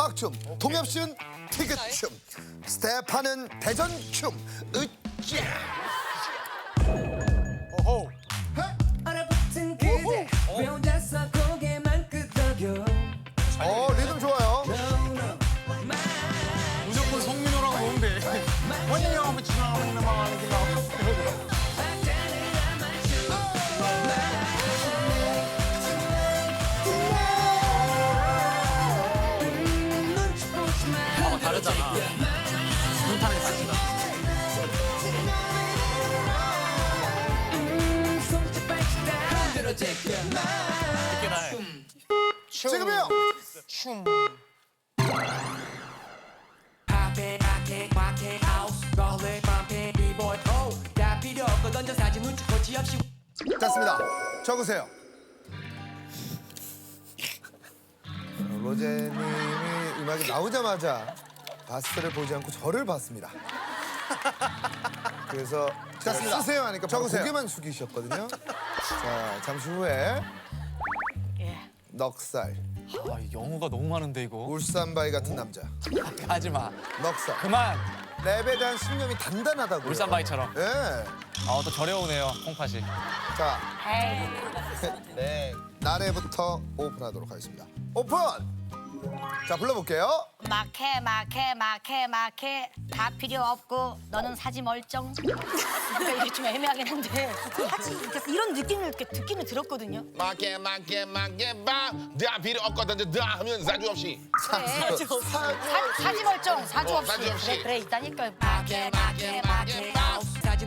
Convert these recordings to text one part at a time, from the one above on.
막춤, 동엽 씨는 티그춤, 스테파는 대전춤. 으쌰. 얼어붙은 그대 왜 혼자서 고개만 끄덕여 어 리듬 좋아요. 무조건 성민호라고 보면 돼. 원영이 한번 이 됐습니다. 적으세요. 로제님이 음악이 나오자마자 바스를 보지 않고 저를 봤습니다. 그래서 됐습니다. 쓰세요 하니까 적으세요. 고개만 숙이셨거든요. 자 잠시 후에 넉살 아, 영어가 너무 많은데 이거. 울산바위 같은 남자 하지 마. 넉살 그만. 랩에 대한 신념이 단단하다고요. 울산바위처럼. 예. 아, 또 저려오네요. 콩팥이. 자, 네. 나래부터 오픈하도록 하겠습니다. 오픈! 자, 불러볼게요. 막해 막해 막해 막해 다 필요 없고 너는 사지 멀쩡 그러니까 이게 좀 애매하긴 한데. 사지 이런 느낌을 이렇게 듣기는 들었거든요. 맞게 맞게 맞게 봐다 필요 없거든. 다 하면 사주 없이. 사주. 사, 사지 멀쩡 사주 어, 없이. 사주 없이. 그래 그래 있다니까요. 막해 막해 막해 보지 없이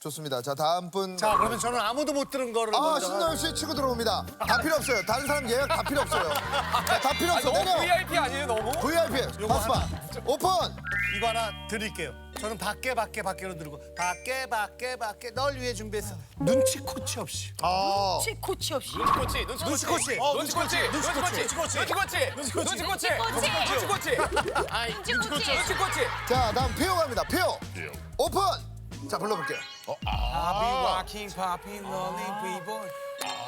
좋습니다. 자, 다음 분. 자, 그러면 저는 아무도 못 들은 거를 아, 먼저. 신동엽 씨 치고 들어옵니다. 다 필요 없어요. 다른 사람 예약 다 필요 없어요. 자, 다 필요 없어. 내려. VIP 아니에요, 너무? VIP. 바스바. 오픈! 이거 하나 드릴게요. 저는 밖에 밖에 밖에로 들고 밖에 밖에 밖에 널 위해 준비했어. 눈치 코치 없이. 아, 치 코치 없이 눈치코치, 눈치코치. 눈치코치. 어, 눈치코치. 눈치코치. 눈치코치. 눈치코치. 눈치코치. 눈치코치. 눈치코치. 눈치코치. 자, 다음 피오 갑니다. 피오. 오픈! 자, 불러볼게요. I be walking, popping, rolling, b-boy.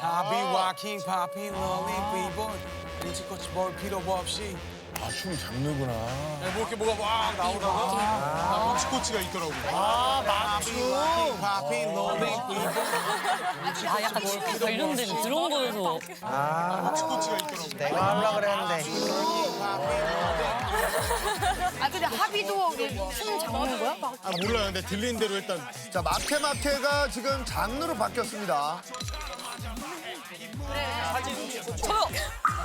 I be walking, popping, rolling, b-boy. 눈치껏 뭘 필요 없이. 아 춤 장르구나 뭐 이렇게 뭐가 막 나오다가. 눈치코치가 있더라고. Walking, popping, rolling, b-boy. 아 약간 진짜 이런 데 들어온 거에서 내가 하려고 그랬는데. 아 근데 합의도 춤 장르는 거야? 아 몰라요. 근데 들리는 대로 일단 자, 마케마케가 지금 장르로 바뀌었습니다.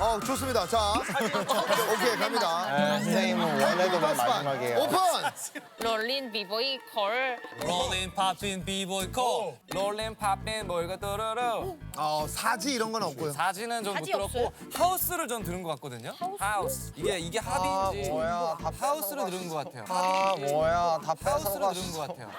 어, 좋습니다. 자, 오케이, 갑니다. 선생님은 원래도 맨 마지막이에요. 오픈! 롤린 비보이 콜 롤린 팝핀 비보이 콜 롤린 팝핀 뭘가 또르르 어, 사지 이런 건 없고요. 사진은 좀 못 사지 들었고 하우스를 전 들은 것 같거든요. 하우스. 이게 이게 합인지 뭐야, 다 하우스를 들은 것 같아요. 아 뭐야 다 하우스를 들은 것 같아요.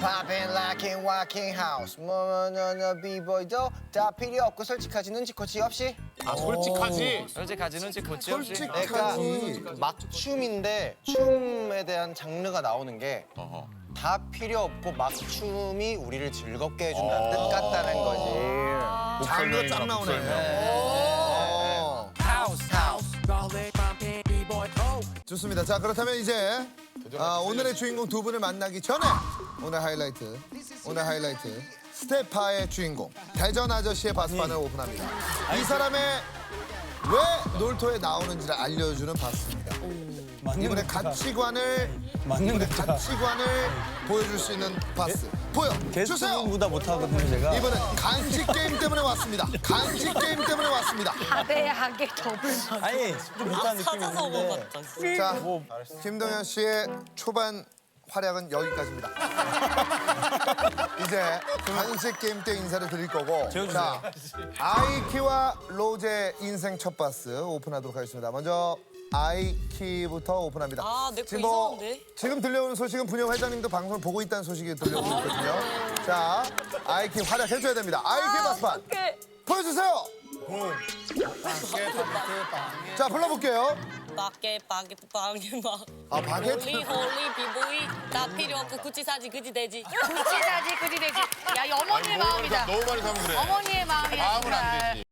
Popping, locking, walking house. 뭐뭐뭐뭐 비보이도 다 필요 없고 솔직하지 눈치코치 없이. 아 솔직하지 솔직하지 눈치코치 없이. 그러니까 솔직하지. 막춤인데 춤에 대한 장르가 나오는 게 다 필요 없고 막춤이 우리를 즐겁게 해준다는 뜻 같다는 거지. 장르가 쫙 나오네. 오. 하우스. 밤에 비보이 오 좋습니다. 자 그렇다면 이제 아, 오늘의 주인공 두 분을 만나기 전에 오늘 하이라이트 오늘 하이라이트 스테파의 주인공 대전 아저씨의 바스판을 오픈합니다. 이 사람의 왜 놀토에 나오는지를 알려주는 바스입니다. 이분의 가치관을 이분의 가치관을 보여줄 수 있는 바스 보여 주세요. 보다 못하거든요 제가. 이분은 간식 게임 때문에 왔습니다. 간식 게임 때문에 왔습니다. 하대하게 더블 아니 좀 못하는 느낌이 찾아서 있는데. 먹었다 자, 김동현 씨의 초반 활약은 여기까지입니다. 이제 간식 게임 때 인사를 드릴 거고. 자, 아이키와 로제 인생 첫 바스 오픈하도록 하겠습니다. 먼저 아이키부터 오픈합니다. 아, 내거 지금 뭐 이상한데? 지금 들려오는 소식은 분영 회장님도 방송을 보고 있다는 소식이 들려오고 있거든요. 자, 아이키 활약해줘야 됩니다. 아이키 바스판 보여주세요. 자, 불러볼게요. 빠게 빠게 빠게 막. 아, 바게트. 홀리 홀리 비보이? 다 필요 없고 구찌 사지 그지 되지. 구찌 사지 그지 되지. 야이 어머니의 마음이다. 너무 많이 사면 그래. 어머니의 마음이다 다음은 안 정말. 되지